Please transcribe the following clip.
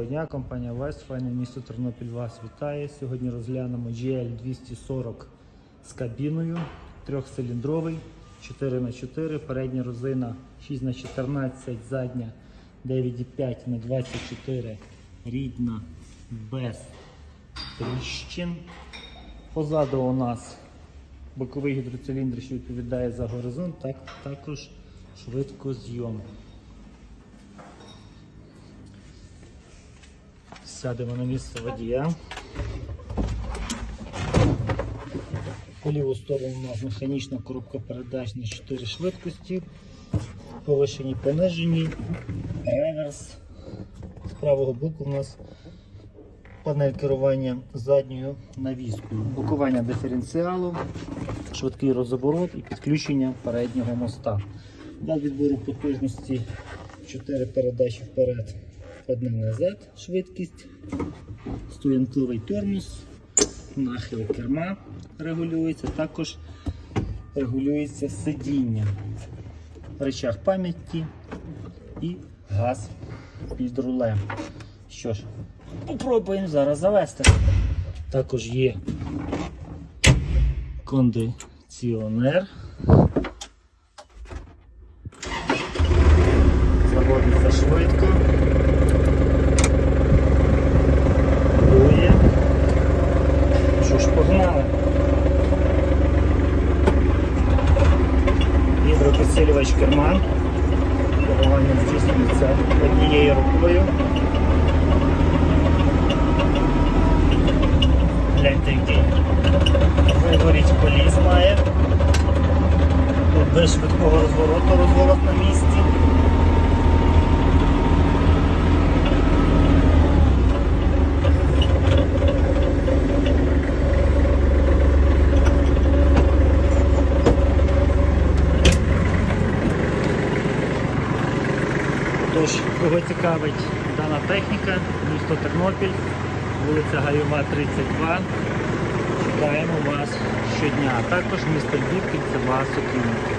Доброго дня, компанія Westfine, місто Тернопіль вас вітає. Сьогодні розглянемо GL 240 з кабіною, трьохциліндровий, 4х4, передня розина 6х14, задня 9,5 на 24 рідна, без тріщин. Позаду у нас боковий гідроциліндр, що відповідає за горизонт, так, також швидкозйом. Сядемо на місце водія. По ліву сторону у нас механічна коробка передач на 4 швидкості, повишені, понижені, реверс. З правого боку у нас панель керування задньою навіскою, блокування диференціалу, швидкий розоборот і підключення переднього моста. Для відбору потужності 4 передачі вперед, одна назад, швидкість, стоянковий тормоз, нахил керма регулюється, також регулюється сидіння, речах пам'яті і газ під рулем. Що ж, попробуємо зараз завести. Також є кондиціонер. Заводиться швидко. Дує. Що ж, погнали. Гідропідсилювач керма. Керування здійснюється однією рукою. Гляньте, який вигоріть коліс має. Тут без швидкого розвороту розворот на місці. Тож, кого цікавить дана техніка, місто Тернопіль, вулиця Гайова, 32. Чекаємо вас щодня. А також місто Львів, Кільцева, Сокільники.